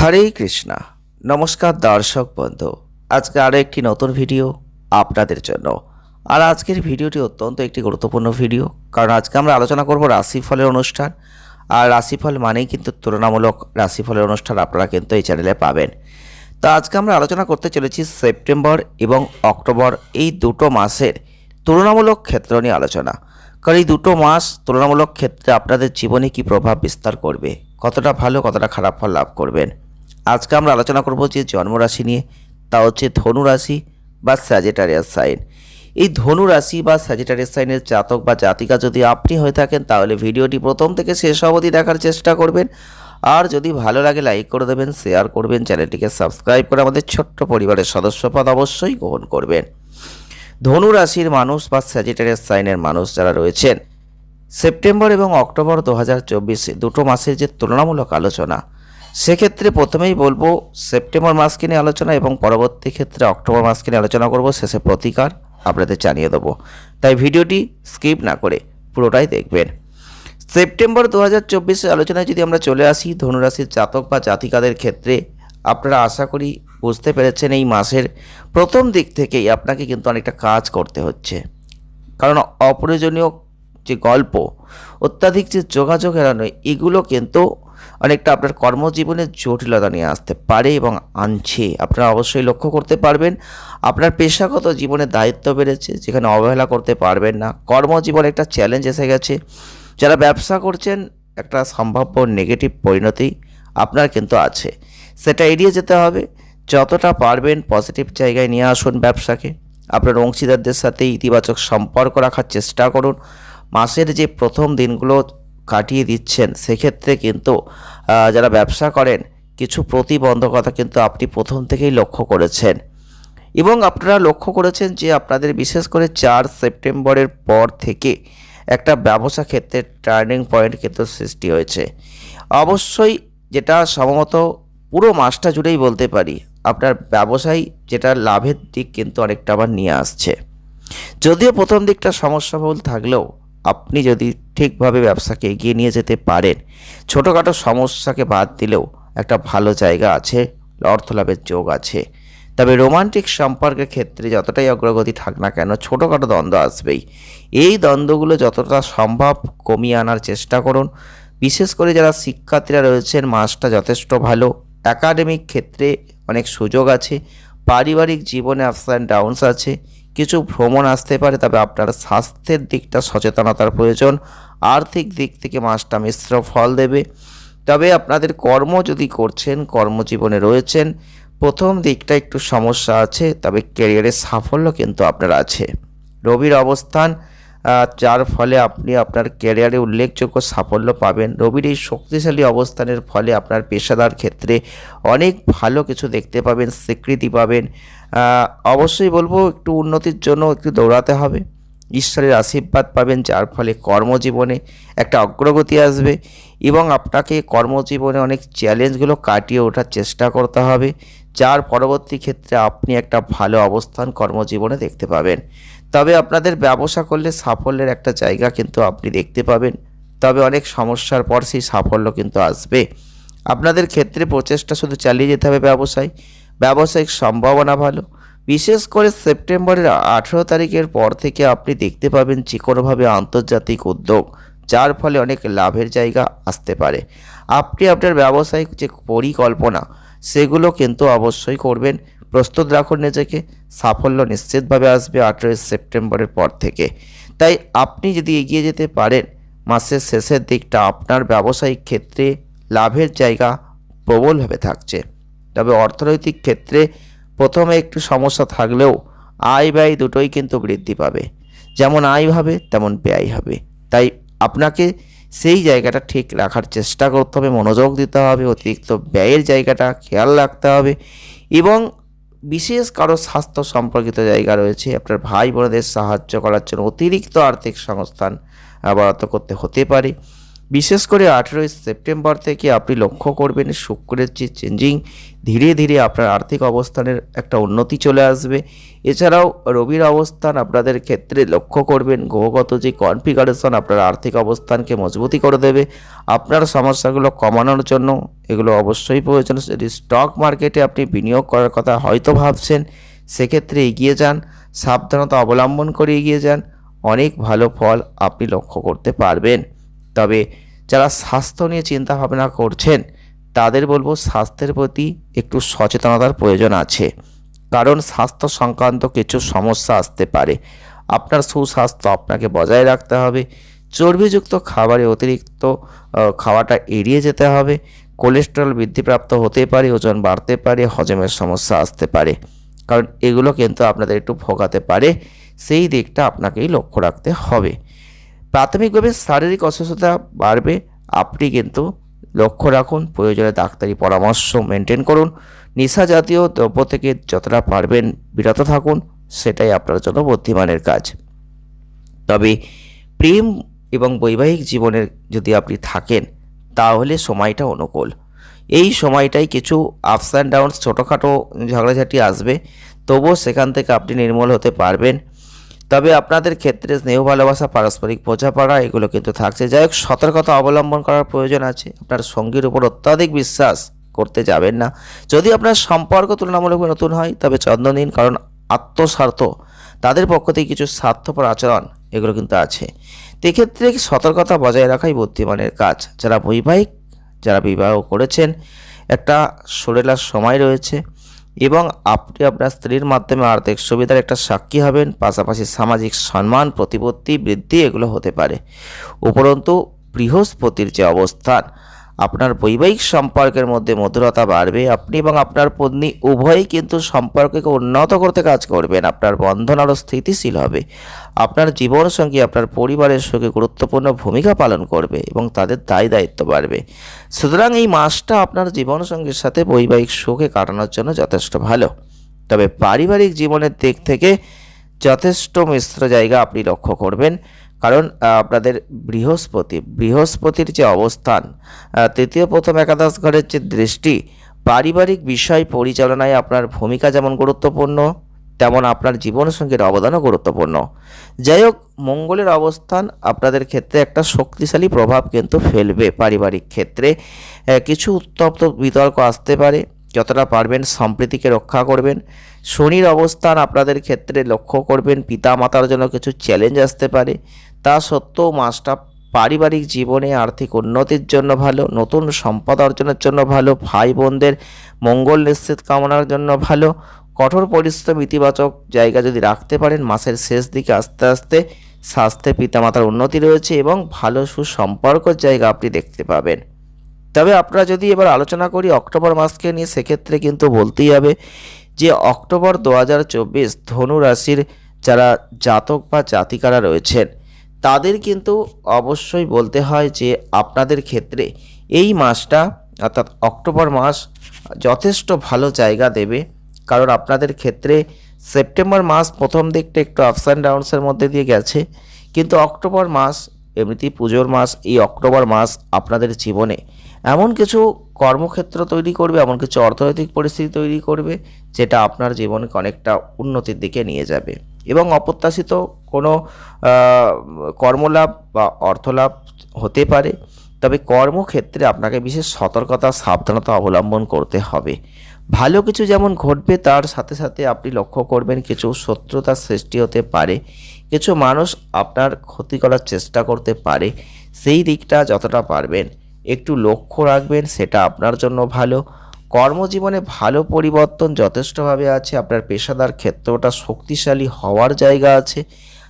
হরে কৃষ্ণা। নমস্কার দর্শক বন্ধু। আজকে আরও একটি নতুন ভিডিও আপনাদের জন্য। আর আজকের ভিডিওটি অত্যন্ত একটি গুরুত্বপূর্ণ ভিডিও, কারণ আজকে আমরা আলোচনা করব রাশিফলের অনুষ্ঠান। আর রাশিফল মানেই কিন্তু তুলনামূলক রাশিফলের অনুষ্ঠান আপনারা কিন্তু এই চ্যানেলে পাবেন। তো আজকে আমরা আলোচনা করতে চলেছি সেপ্টেম্বর এবং অক্টোবর, এই দুটো মাসের তুলনামূলক ক্ষেত্র নিয়ে আলোচনা। কারণ এই দুটো মাস তুলনামূলক ক্ষেত্রে আপনাদের জীবনে কি প্রভাব বিস্তার করবে? কতটা ভালো, কতটা খারাপ ফল লাভ করবেন? আজকে আমরা আলোচনা করব যে জন্মরাশি নিয়ে, তা হচ্ছে ধনু রাশি বা স্যাজিটারিয়াস সাইন এই ধনু রাশি বা স্যাজিটারিয়াস সাইনের জাতক বা জাতিকা যদি আপনি হয়ে থাকেন, তাহলে ভিডিওটি প্রথম থেকে শেষ অবধি দেখার চেষ্টা করবেন। আর যদি ভালো লাগে লাইক করে দেবেন শেয়ার করবেন, চ্যানেলটিকে সাবস্ক্রাইব করে আমাদের ছোট্ট পরিবারের সদস্যপদ অবশ্যই গ্রহণ করবেন। ধনু রাশির মানুষ বা স্যাজিটারিয়াস সাইনের মানুষ যারা রয়েছেন, সেপ্টেম্বর এবং অক্টোবর দু হাজার দুটো মাসের যে তুলনামূলক আলোচনা সেক্ষেত্রে প্রথমেই বলব সেপ্টেম্বর মাসকে নিয়ে আলোচনা এবং পরবর্তী ক্ষেত্রে অক্টোবর মাসকে নিয়ে আলোচনা করব, শেষে প্রতিকার আপনাদের জানিয়ে দেবো। তাই ভিডিওটি স্কিপ না করে পুরোটাই দেখবেন। সেপ্টেম্বর দু হাজার আলোচনায় যদি আমরা চলে আসি, ধনুরাশির জাতক বা জাতিকাদের ক্ষেত্রে, আপনারা আশা করি বুঝতে পেরেছেন এই মাসের প্রথম দিক থেকেই আপনাকে কিন্তু অনেকটা কাজ করতে হচ্ছে। কারণ অপ্রয়োজনীয় যে গল্প, অত্যাধিক যে যোগাযোগ এড়ানো, এগুলো কিন্তু অনেকটা আপনার কর্মজীবনে জটিলতা নিয়ে আসতে পারে এবং আনছে। আপনারা অবশ্যই লক্ষ্য করতে পারবেন, আপনার পেশাগত জীবনে দায়িত্ব বেড়েছে, যেখানে অবহেলা করতে পারবেন না। কর্মজীবনে একটা চ্যালেঞ্জ এসে গেছে। যারা ব্যবসা করছেন, একটা সম্ভাব্য নেগেটিভ পরিণতি আপনার কিন্তু আছে। সেটা এড়িয়ে যেতে হবে। যতটা পারবেন পজিটিভ জায়গায় নিয়ে আসুন ব্যবসাকে। আপনার অংশীদারদের সাথে ইতিবাচক সম্পর্ক রাখার চেষ্টা করুন। মাসের যে প্রথম দিনগুলো কাটিয়ে দিচ্ছেন। সেক্ষেত্রে কিন্তু যারা ব্যবসা করেন, কিছু প্রতিবন্ধকতা কিন্তু আপনি প্রথম থেকেই লক্ষ্য করেছেন। এবং আপনারা লক্ষ্য করেছেন যে আপনাদের বিশেষ করে চার সেপ্টেম্বরের পর থেকে একটা ব্যবসা ক্ষেত্রে টার্নিং পয়েন্ট কিন্তু সৃষ্টি হয়েছে। অবশ্যই যেটা সম্ভবত পুরো মাসটা জুড়েই বলতে পারি, আপনার ব্যবসায় যেটা লাভের দিক কিন্তু অনেকটা আবার নিয়ে আসছে। যদিও প্রথম দিকটা সমস্যাবহুল থাকলেও আপনি যদি ঠিকভাবে ব্যবসাকে এগিয়ে নিয়ে যেতে পারেন, ছোটোখাটো সমস্যাকে বাদ দিলেও একটা ভালো জায়গা আছে অর্থ লাভের যোগ আছে। তবে রোমান্টিক সম্পর্কের ক্ষেত্রে যতটাই অগ্রগতি থাক না কেন, ছোটোখাটো দ্বন্দ্ব আসবেই। এই দ্বন্দ্বগুলো যতটা সম্ভব কমিয়ে আনার চেষ্টা করুন। বিশেষ করে যারা শিক্ষার্থীরা রয়েছেন মাসটা যথেষ্ট ভালো। একাডেমিক ক্ষেত্রে অনেক সুযোগ আছে। পারিবারিক জীবনে আপস অ্যান্ড ডাউনস আছে। কিছু ভ্রমণ আসতে পারে, তবে আপনার স্বাস্থ্যের দিকটা সচেতনতার প্রয়োজন। আর্থিক দিক থেকে মাসটা মিশ্র ফল দেবে। তবে আপনাদের কর্ম যদি করছেন, কর্মজীবনে রয়েছেন, প্রথম দিকটা একটু সমস্যা আছে, তবে ক্যারিয়ারের সাফল্য কিন্তু আপনার আছে। রবির অবস্থান যার ফলে আপনি আপনার ক্যারিয়ারে উল্লেখযোগ্য সাফল্য পাবেন। রবির এই শক্তিশালী অবস্থানের ফলে আপনার পেশাদার ক্ষেত্রে অনেক ভালো কিছু দেখতে পাবেন, স্বীকৃতি পাবেন। অবশ্যই বলব একটু উন্নতির জন্য একটু দৌড়াতে হবে। ঈশ্বরের আশীর্বাদ পাবেন, যার ফলে কর্মজীবনে একটা অগ্রগতি আসবে এবং আপনাকে কর্মজীবনে অনেক চ্যালেঞ্জগুলো কাটিয়ে ওঠার চেষ্টা করতে হবে। যার পরবর্তী ক্ষেত্রে আপনি একটা ভালো অবস্থান কর্মজীবনে দেখতে পাবেন। তবে আপনাদের ব্যবসা করলে সাফল্যের একটা জায়গা কিন্তু আপনি দেখতে পাবেন। তবে অনেক সমস্যার পর সেই সাফল্য কিন্তু আসবে। আপনাদের ক্ষেত্রে প্রচেষ্টা শুধু চালিয়ে যেতে হবে ব্যবসায়। ব্যবসায়িক সম্ভাবনা ভালো। বিশেষ করে সেপ্টেম্বরের আঠেরো তারিখের পর থেকে আপনি দেখতে পাবেন যে কোনোভাবে আন্তর্জাতিক উদ্যোগ, যার ফলে অনেক লাভের জায়গা আসতে পারে। আপনি আপনার ব্যবসায়িক যে পরিকল্পনা, সেগুলো কিন্তু অবশ্যই করবেন। প্রস্তুত রাখুন নিজেকে, সাফল্য নিশ্চিতভাবে আসবে আঠেরোই সেপ্টেম্বরের পর থেকে। তাই আপনি যদি এগিয়ে যেতে পারেন, মাসের শেষের দিকটা আপনার ব্যবসায়িক ক্ষেত্রে লাভের জায়গা প্রবলভাবে থাকছে। তবে অর্থনৈতিক ক্ষেত্রে প্রথমে একটু সমস্যা থাকলেও আয় ব্যয় দুটোই কিন্তু বৃদ্ধি পাবে। যেমন আয় হবে, তেমন ব্যয় হবে। তাই আপনাকে সেই জায়গাটা ঠিক রাখার চেষ্টা করতে হবে, মনোযোগ দিতে হবে, অতিরিক্ত ব্যয়ের জায়গাটা খেয়াল রাখতে হবে এবং বিশেষ কারও স্বাস্থ্য সম্পর্কিত জায়গা রয়েছে, আপনার ভাই বোনদের সাহায্য করার জন্য অতিরিক্ত আর্থিক সংস্থান বরাদ্দ করতে হতে পারে। বিশেষ করে আঠেরোই সেপ্টেম্বর থেকে আপনি লক্ষ্য করবেন শুক্রের যে চেঞ্জিং ধীরে ধীরে আপনার আর্থিক অবস্থানের একটা উন্নতি চলে আসবে। এছাড়াও রবির অবস্থান আপনাদের ক্ষেত্রে লক্ষ্য করবেন, গ্রহগত যে কনফিগারেশন আপনার আর্থিক অবস্থানকে মজবুতি করে দেবে। আপনার সমস্যাগুলো কমানোর জন্য এগুলো অবশ্যই প্রয়োজন। যদি স্টক মার্কেটে আপনি বিনিয়োগ করার কথা হয়তো ভাবছেন, সেক্ষেত্রে এগিয়ে যান, সাবধানতা অবলম্বন করে এগিয়ে যান, অনেক ভালো ফল আপনি লক্ষ্য করতে পারবেন। তবে যারা স্বাস্থ্য নিয়ে চিন্তা ভাবনা করছেন, তাদের বলব স্বাস্থ্যের প্রতি একটু সচেতনতার প্রয়োজন আছে। কারণ স্বাস্থ্য সংক্রান্ত কিছু সমস্যা আসতে পারে। আপনার সুস্বাস্থ্য আপনাকে বজায় রাখতে হবে। চর্বিযুক্ত খাবারে অতিরিক্ত খাওয়াটা এড়িয়ে যেতে হবে। কোলেস্টেরল বৃদ্ধিপ্রাপ্ত হতে পারে, ওজন বাড়তে পারে, হজমের সমস্যা আসতে পারে। কারণ এগুলো কিন্তু আপনাদের একটু ভোগাতে পারে। সেই দিকটা আপনাকেই লক্ষ্য রাখতে হবে। প্রাথমিকভাবে শারীরিক অসুস্থতা বাড়বে। আপনি কিন্তু লক্ষ্য রাখুন, প্রয়োজনে ডাক্তারি পরামর্শ মেনটেন করুন। নেশা জাতীয় দ্রব্য থেকে যতটা পারবেন বিরত থাকুন, সেটাই আপনার জন্য বুদ্ধিমানের কাজ। তবে প্রেম এবং বৈবাহিক জীবনের যদি আপনি থাকেন, তাহলে সময়টা অনুকূল। এই সময়টাই কিছু আপস অ্যান্ড ডাউনস ছোটোখাটো ঝগড়াঝাটি আসবে, তবুও সেখান থেকে আপনি নির্মূল হতে পারবেন। তবে আপনাদের ক্ষেত্রে স্নেহ, ভালোবাসা, পারস্পরিক বোঝাপড়া, এগুলো কিন্তু থাকছে। যাই হোক, সতর্কতা অবলম্বন করার প্রয়োজন আছে। আপনার সঙ্গীর উপর অত্যাধিক বিশ্বাস করতে যাবেন না। যদি আপনার সম্পর্ক তুলনামূলকভাবে নতুন হয়, তবে যত্ন নিন কারণ আত্মস্বার্থ, তাদের পক্ষ থেকে কিছু স্বার্থপর আচরণ, এগুলো কিন্তু আছে। এক্ষেত্রে সতর্কতা বজায় রাখাই বুদ্ধিমানের কাজ। যারা বৈবাহিক, যারা বিবাহ করেছেন, একটা সরেলার সময় রয়েছে। এবং আপনি আপনার স্ত্রীর মাধ্যমে আর্থিক সুবিধার একটা সাক্ষী হবেন, পাশাপাশি সামাজিক সম্মান, প্রতিপত্তি, বৃদ্ধি এগুলো হতে পারে। উপরন্তু বৃহস্পতির যে অবস্থান আপনার বৈবাহিক সম্পর্কের মধ্যে মধুরতা বাড়বে, আপনি এবং আপনার পত্নী উভয়ই কিন্তু সম্পর্ককে উন্নত করতে কাজ করবেন, আপনার বন্ধন আরও স্থিতিশীল হবে। আপনার জীবনসঙ্গী আপনার পরিবারের সঙ্গে গুরুত্বপূর্ণ ভূমিকা পালন করবে এবং তাদের দায় দায়িত্ব বাড়বে। সুতরাং এই মাসটা আপনার জীবনসঙ্গীর সাথে বৈবাহিক সুখে কাটানোর জন্য যথেষ্ট ভালো। তবে পারিবারিক জীবনের দিক থেকে যথেষ্ট মিশ্র জায়গা আপনি লক্ষ্য করবেন। কারণ আপনাদের বৃহস্পতি, বৃহস্পতির যে অবস্থান তৃতীয় প্রথম একাদশ ঘরের যে দৃষ্টি, পারিবারিক বিষয় পরিচালনায় আপনার ভূমিকা যেমন গুরুত্বপূর্ণ, তেমন আপনার জীবনসঙ্গীর অবদানও গুরুত্বপূর্ণ। যাই হোক, মঙ্গলের অবস্থান আপনাদের ক্ষেত্রে একটা শক্তিশালী প্রভাব কিন্তু ফেলবে পারিবারিক ক্ষেত্রে। কিছু উত্তপ্ত বিতর্ক আসতে পারে, যতটা পারবেন সম্প্রীতিকে রক্ষা করবেন। শনির অবস্থান আপনাদের ক্ষেত্রে লক্ষ্য করবেন পিতা মাতার জন্য কিছু চ্যালেঞ্জ আসতে পারে। তা সত্ত্বেও মাসটা পারিবারিক জীবনে আর্থিক উন্নতির জন্য ভালো, নতুন সম্পদ অর্জনের জন্য ভালো ভাই বোনদের মঙ্গল নিশ্চিত কামনার জন্য ভালো, কঠোর পরিশ্রম ইতিবাচক জায়গা যদি রাখতে পারেন, মাসের শেষ দিকে আস্তে আস্তে স্বাস্থ্যে পিতামাতার উন্নতি রয়েছে এবং ভালো সুসম্পর্কর জায়গা আপনি দেখতে পাবেন। তবে আপনারা যদি এবার আলোচনা করি অক্টোবর মাসকে নিয়ে, সেক্ষেত্রে কিন্তু বলতেই হবে যে অক্টোবর দু হাজার চব্বিশ ধনু রাশির যারা জাতক বা জাতিকারা রয়েছেন তাদের কিন্তু অবশ্যই বলতে হয় যে আপনাদের ক্ষেত্রে এই মাসটা, অর্থাৎ অক্টোবর মাস, যথেষ্ট ভালো জায়গা দেবে। কারণ আপনাদের ক্ষেত্রে সেপ্টেম্বর মাস প্রথম দিকটা একটু আপস অ্যান্ড ডাউনসের মধ্যে দিয়ে গেছে। কিন্তু অক্টোবর মাস, এমনিতেই পুজোর মাস, এই অক্টোবর মাস আপনাদের জীবনে এমন কিছু কর্মক্ষেত্র তৈরি করবে, এমন কিছু অর্থনৈতিক পরিস্থিতি তৈরি করবে, যেটা আপনার জীবনকে অনেকটা উন্নতির দিকে নিয়ে যাবে। এবং অপ্রত্যাশিত কোনো কর্মলাভ বা অর্থলাভ হতে পারে। তবে কর্মক্ষেত্রে আপনাকে বিশেষ সতর্কতা, সাবধানতা অবলম্বন করতে হবে। ভালো কিছু যেমন ঘটবে, তার সাথে সাথে আপনি লক্ষ্য করবেন কিছু শত্রুতার সৃষ্টি হতে পারে। কিছু মানুষ আপনার ক্ষতি করার চেষ্টা করতে পারে। সেই দিকটা যতটা পারবেন। একটু লক্ষ্য রাখবেন, সেটা আপনার জন্য ভালো। কর্মজীবনে ভালো পরিবর্তন যথেষ্টভাবে আছে। আপনার পেশাদার ক্ষেত্রটা শক্তিশালী হওয়ার জায়গা আছে।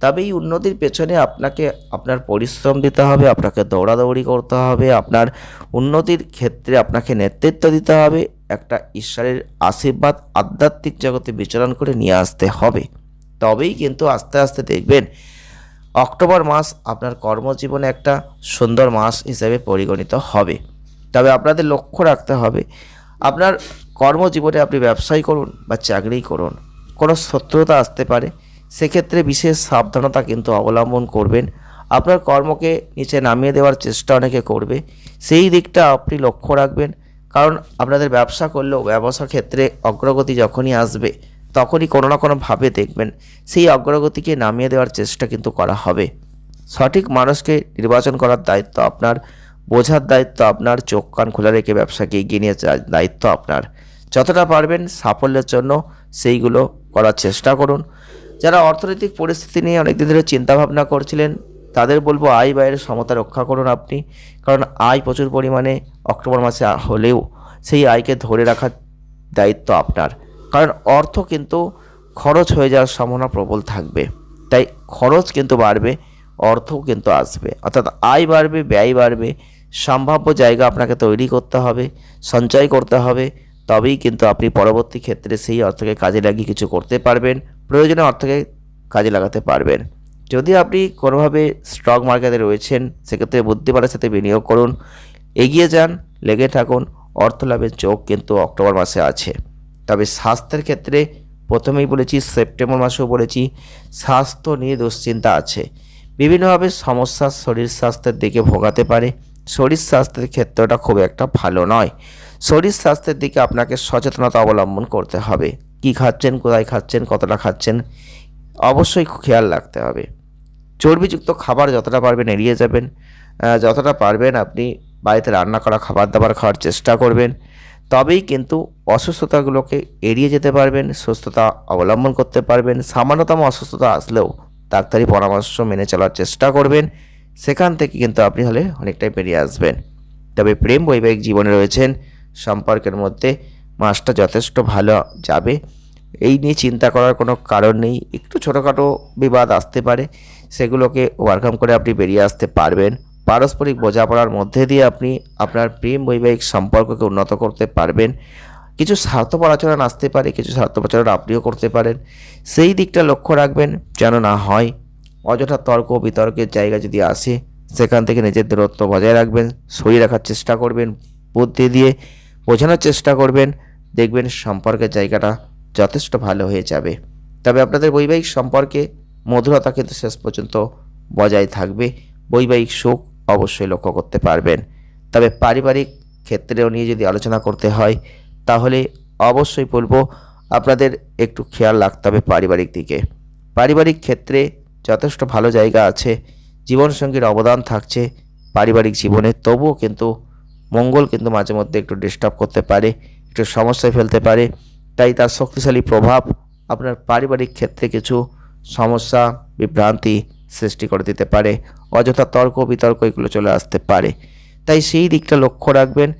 তবে এই উন্নতির পেছনে আপনাকে, আপনার পরিশ্রম দিতে হবে, আপনাকে দৌড়াদৌড়ি করতে হবে, আপনার উন্নতির ক্ষেত্রে আপনাকে নেতৃত্ব দিতে হবে, একটা ঈশ্বরের আশীর্বাদ আধ্যাত্মিক জগতে বিচরণ করে নিয়ে আসতে হবে। তবেই কিন্তু আস্তে আস্তে দেখবেন, অক্টোবর মাস আপনার কর্মজীবনে একটা সুন্দর মাস হিসেবে পরিগণিত হবে। তবে আপনাদের লক্ষ্য রাখতে হবে, আপনার কর্মজীবনে আপনি ব্যবসায়ী করুন বা চাকরি করুন, কোনো শত্রুতা আসতে পারে সেক্ষেত্রে বিশেষ সাবধানতা কিন্তু অবলম্বন করবেন। আপনার কর্মকে নিচে নামিয়ে দেওয়ার চেষ্টা অনেকে করবে। সেই দিকটা আপনি লক্ষ্য রাখবেন। কারণ আপনাদের ব্যবসা করলেও ব্যবসা ক্ষেত্রে অগ্রগতি যখনই আসবে, তখনই কোনো না কোনোভাবে দেখবেন সেই অগ্রগতিকে নামিয়ে দেওয়ার চেষ্টা কিন্তু করা হবে। সঠিক মানুষকে নির্বাচন করার দায়িত্ব আপনার, বোঝার দায়িত্ব আপনার, চোখ কান খোলা রেখে ব্যবসাকে এগিয়ে নিয়ে যাওয়ার দায়িত্ব আপনার। যতটা পারবেন সাফল্যের জন্য সেইগুলো করার চেষ্টা করুন। যারা অর্থনৈতিক পরিস্থিতি নিয়ে অনেকদিন ধরে চিন্তাভাবনা করছিলেন, তাদের বলব আয় ব্যয়ের সমতা রক্ষা করুন আপনি। কারণ আয় প্রচুর পরিমাণে অক্টোবর মাসে হলেও সেই আয়কে ধরে রাখার দায়িত্ব আপনার। কারণ অর্থ কিন্তু খরচ হয়ে যাওয়ার সম্ভাবনা প্রবল থাকবে। তাই খরচ কিন্তু বাড়বে, অর্থও কিন্তু আসবে। অর্থাৎ আয় বাড়বে, ব্যয় বাড়বে, সম্ভাব্য জায়গা আপনাকে তৈরি করতে হবে, সঞ্চয় করতে হবে, তবেই কিন্তু আপনি পরবর্তী ক্ষেত্রে সেই অর্থকে কাজে লাগিয়ে কিছু করতে পারবেন। প্রয়োজনে অর্থকে কাজে লাগাতে পারবেন। যদি আপনি কোনোভাবে স্টক মার্কেটে রয়েছেন, সেক্ষেত্রে বুদ্ধিমানের সাথে বিনিয়োগ করুন, এগিয়ে যান, লেগে থাকুন অর্থ লাভের চোখ কিন্তু অক্টোবর মাসে আছে। তবে স্বাস্থ্যের ক্ষেত্রে প্রথমেই বলেছি, সেপ্টেম্বর মাসেও বলেছি, স্বাস্থ্য নিয়ে দুশ্চিন্তা আছে। বিভিন্নভাবে সমস্যা শরীর স্বাস্থ্যের দিকে ভোগাতে পারে। শরীর স্বাস্থ্যের ক্ষেত্রটা খুব একটা ভালো নয়। শরীর স্বাস্থ্যের দিকে আপনাকে সচেতনতা অবলম্বন করতে হবে। কি খাচ্ছেন, কোথায় খাচ্ছেন, কতটা খাচ্ছেন, অবশ্যই খেয়াল রাখতে হবে। চর্বিযুক্ত খাবার যতটা পারবেন এড়িয়ে যাবেন। যতটা পারবেন আপনি বাড়িতে রান্না করা খাবার দাবার খাওয়ার চেষ্টা করবেন। তবেই কিন্তু অসুস্থতাগুলোকে এড়িয়ে যেতে পারবেন, সুস্থতা অবলম্বন করতে পারবেন। সামান্যতম অসুস্থতা আসলেও ডাক্তারি পরামর্শ মেনে চলার চেষ্টা করবেন। সেখান থেকে কিন্তু আপনি হলে অনেকটাই বেরিয়ে আসবেন। তবে প্রেম বৈবাহিক জীবনে রয়েছেন, সম্পর্কের মধ্যে মাসটা যথেষ্ট ভালো যাবে। এই নিয়ে চিন্তা করার কোনো কারণ নেই। একটু ছোটোখাটো বিবাদ আসতে পারে। সেগুলোকে ওভারকাম করে আপনি বেরিয়ে আসতে পারবেন। পারস্পরিক বোঝাপড়ার মধ্যে দিয়ে আপনি আপনার প্রেম বৈবাহিক সম্পর্ককে উন্নত করতে পারবেন। কিছু স্বার্থপর আচরণ আসতে পারে, কিছু স্বার্থপর আপনিও করতে পারেন। সেই দিকটা লক্ষ্য রাখবেন যেন না হয়। অযথা তর্ক, বিতর্কের জায়গা যদি আসে, সেখান থেকে নিজের দূরত্ব বজায় রাখবেন, সরিয়ে রাখার চেষ্টা করবেন, বুদ্ধি দিয়ে বোঝানোর চেষ্টা করবেন। দেখবেন সম্পর্কের জায়গাটা যথেষ্ট ভালো হয়ে যাবে। তবে আপনাদের বৈবাহিক সম্পর্কে মধুরতা কিন্তু শেষ পর্যন্ত বজায় থাকবে। বৈবাহিক সুখ অবশ্যই লক্ষ্য করতে পারবেন। তবে পারিবারিক ক্ষেত্রেও নিয়ে যদি আলোচনা করতে হয়, তাহলে অবশ্যই বলব আপনাদের একটু খেয়াল রাখতে হবে পারিবারিক দিকে। পারিবারিক ক্ষেত্রে যথেষ্ট ভালো জায়গা আছে, জীবনসঙ্গীর অবদান থাকছে, পারিবারিক জীবনে তবুও কিন্তু মঙ্গল কিন্তু মাঝে মধ্যে একটু ডিস্টার্ব করতে পারে। একটু সমস্যায় ফেলতে পারে। তাই তার শক্তিশালী প্রভাব আপনার পারিবারিক ক্ষেত্রে কিছু সমস্যা, বিভ্রান্তি সৃষ্টি করে দিতে পারে। অযথা তর্ক, বিতর্ক এগুলো চলে আসতে পারে। তাই সেই দিকটা লক্ষ্য রাখবেন।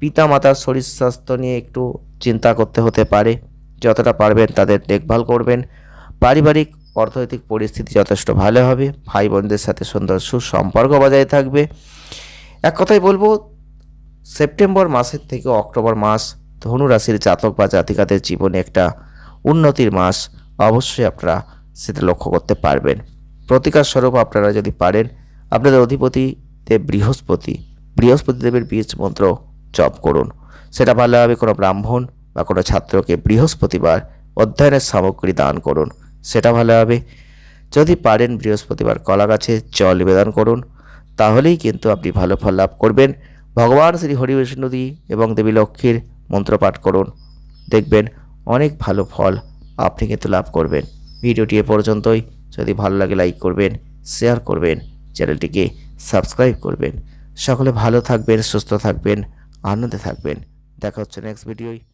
পিতা মাতার শরীর স্বাস্থ্য নিয়ে একটু চিন্তা করতে হতে পারে। যতটা পারবেন তাদের দেখভাল করবেন। পারিবারিক, অর্থনৈতিক পরিস্থিতি যথেষ্ট ভালো হবে। ভাই বোনদের সাথে সুন্দর সুসম্পর্ক বজায় থাকবে। এক কথাই বলব, সেপ্টেম্বর মাসের থেকে অক্টোবর মাস ধনু রাশির জাতক বা জাতিকাদের জীবনে একটা উন্নতির মাস অবশ্যই আপনারা সেটা লক্ষ্য করতে পারবেন। প্রতিকার স্বরূপ আপনারা যদি পারেন, আপনাদের অধিপতি দেব বৃহস্পতি। বৃহস্পতি দেবের বীজ মন্ত্র জপ করুন। সেটা ভালোভাবে কোনো ব্রাহ্মণ বা কোনো ছাত্রকে বৃহস্পতিবার অধ্যয়নের সামগ্রী দান করুন। সেটা ভালো হবে যদি পারেন বৃহস্পতিবার কলা গাছে জল নিবেদন করুন, তাহলেই কিন্তু আপনি ভালো ফল লাভ করবেন। ভগবান শ্রী হরি বিষ্ণুদি এবং দেবী লক্ষ্মীর মন্ত্রপাঠ করুন। দেখবেন অনেক ভালো ফল আপনি কিন্তু লাভ করবেন। ভিডিওটি এ পর্যন্তই। যদি ভালো লাগে লাইক করবেন, শেয়ার করবেন, চ্যানেলটিকে সাবস্ক্রাইব করবেন। সকলে ভালো থাকবেন, সুস্থ থাকবেন, আনন্দে থাকবেন। দেখা হচ্ছে নেক্সট ভিডিওয়